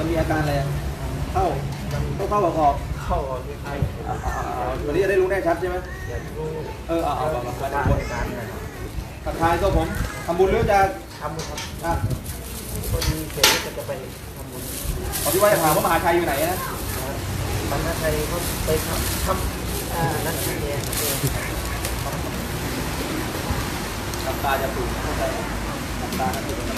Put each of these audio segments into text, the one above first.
มันมีอาการอะไรเข้าต้อเข้าออกออกเข้าออกไข้วันนี้จะได้รู้แน่ชัดใช่ไหมเออเอาเอาเอาประานประธานตัวผมทำบุญหรือจะทำบุญครับอะคนเขียนจะจะไปทำบุญตอนที่ว่าจะถามว่ามหาชัยอยู่ไหนนะมหาชัยเขาไปทำทำนักเรียนกับตาจะปลูกเข้าตาจะปูก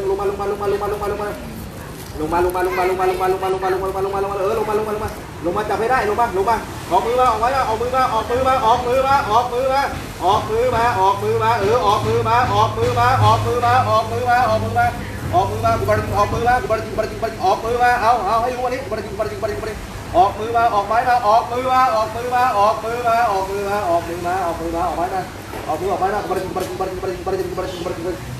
luma luma luma luma luma ลงมาลงมาลงมาลงมาลงมาลงมาลงมาลงมาลงมาลงมาลงมาเออลงมาลงมาลงมาลงมาจับให้ได้ลงมาลงมาออกมือมาออกไว้มาออกมือมาออกมือมาออกมือมาออกมือมาออกมือมาออกมือมาเออออกมือมาออกมือมาออกมือมาออกมือมาออกมือมาออกมือมากูบริจิออกมือมากูบริจิบริจิบริจิออกมือมาเอาเอาให้รู้อันนี้กูบริจิบริจิบริจิบริจิออกมือมาออกไม้มาออกมือมาออกมือมาออกมือมาออกมือมาออกมือมาออกมือมาออกไม้มาออกมือออกไม้มาบริจิบริจิบริจิบริจิบริจิบริจิบริจิ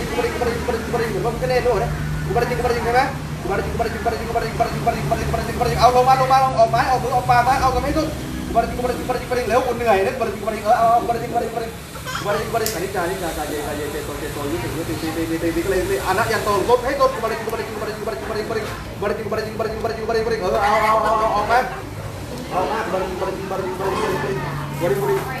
barjing barjing kena lo deh ku barjing ku barjing kena ku barjing ku barjing ku barjing ku barjing ku barjing ku barjing ku barjing ku barjing ku barjing เอาลงมาลงมาลงออกไม้ออกมือออกปากมาเอากันไม่สุดกู barjing ku barjing ku barjing ku barjing เร็วกูเหนื่อยนะกู barjing กู barjing เออเอากู barjing กู barjing กู barjing กู barjing กู barjing อันนี้จานี่จาจาเยจาเยเจโตเจโตยุติยุติตีตีตีตีก็เลยอันนั้นยันโตลบให้ลบกู barjing กู barjing กู barjing กู barjing กู barjing กู barjing กู barjing กู barjing กู barjing กู barjing กู barjing เออเอาเอาเอาออกมาเอามา barjing barjing barjing barjing barjing barjing barjing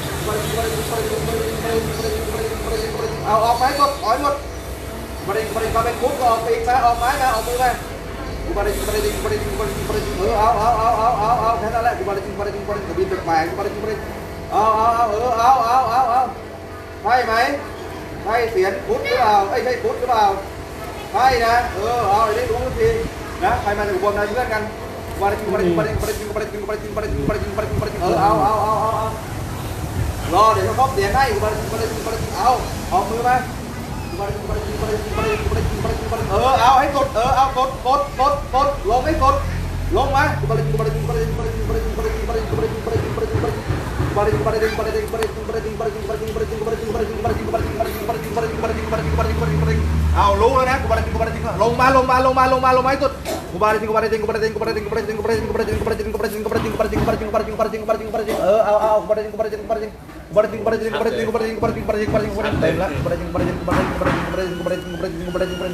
เอาออกไหมดบริบริมาเป็นคุกออกปีกมาออกไม้มาออกมือมาบริบริบริบริบริบริเออเอาเอาเอาเอาเอาเอาแค่นั้นแหละบริบริบริบริบินแปลกบริบริเอาเอาเอาเออเอาเอาเอาเอาใช่ไหมใช่เสียนพุทธหรือเปล่าไอ้ใช่พุทธหรือเปล่าใช่นะเออเอาได้รู้ทีนะใครมาจากอุบลนะเพื่อนกันบริบริบริบริบริบริบริบริบริบริบริบริเออเอาเอาเอาเอาเอา รอเดี๋ยวเขาเสียงให้กูมากูมากูมาเอาออกมือมากูมากูมากูมากูมากูมากูมากูมาเออเอาให้กดเออเอากดกดกดกดลงให้กดลงมากูมากูมากูมากูมากูมากูมากูมา เอาลงแล้วนะกูบาริงกูบาริงลงมาลงมาลงมาลงมาลงมาไอ้ตุ๊ดกูบาริงกูบาริงกูบาริงกูบาริงกูบาริงกูบาริงกูบาริงกูบาริงกูบาริงกูบาริงกูบาริงกูบาริงกูบาริงกูบาริงกูบาริงกูบาริงเออเอาเอากูบาริงกูบาริงกูบาริงกูบาริงกูบาริงกูบาริงกูบาริงกูบาริงกูบาริงกูบาริงกูบาริงเต็มละกูบาริงกูบาริงกูบาริงกูบาริงกูบาริงกูบาริงกูบาริงกูบาริง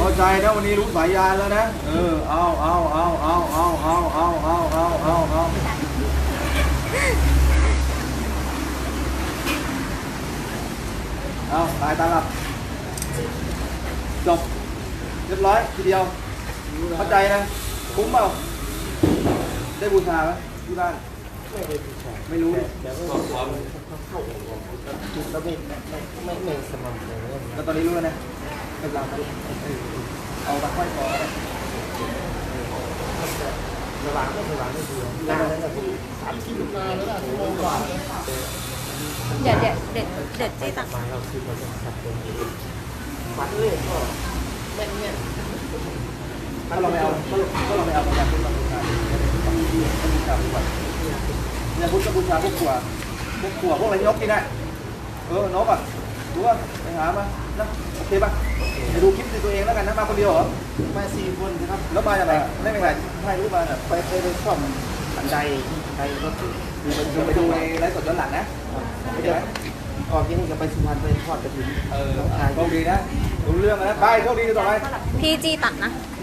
ข้าใจนะวันนี้รู้สายยานแล้วนะ เออ เอาเอาเอาเอาเอาเอาเอาเอาเอาเอาเอาเอาตายตาหลับจบเรียบร้อยทีเดียว เข้าใจนะ คุ้มเปล่า ได้บูชาไหมที่บ้าน ไม่ได้ผู้ชายไม่รู้แต่ว่าเขาเข้าออกจุดแล้วไม่ไม่ไม่ไม่สม่ำเสมอแล้วตอนนี้รู้แล้วนะ เป็นเราเอาตะไคร้คอนะสว่างก็สว่างไม่ดีนานแล้วนะผมสามสิบนานแล้วนะชั่วโมงกว่าเดี๋ยวเดี๋ยวเดี๋ยวเดี๋ยวเจ๊ตักมาเราคือเราจะขัดตรงนี้ฝันเลยก็แม่นเนี่ยถ้าเราไม่เอาถ้าเราถ้าเราไม่เอาพยาพุทธบูชาต้องมีต้องมีชารปฏิบูชาเนี่ยพุทธบูชาพวกขวพวกขวพวกอะไรนกกินได้เออนกอะรู้ป่ะไปหามา นะโอเคป่ะไปดูคลิปตัวเองแล้วกันนะมาคนเดียวเหรอมาสี่คนนะครับแล้วมาจากไหนไม่เป็นไรถ่ายรูปมาเนี่ยไปไปไปซ่อมบันไดบันไดรถคือไปดูในไลฟ์สดย้อนหลังนะโอเคไหมออกที่นี่ก็ไปสุพรรณไปทอดกระถิ่นเออโชคดีนะรู้เรื่องนะไปโชคดีต่อไปพี่จีตัดนะเ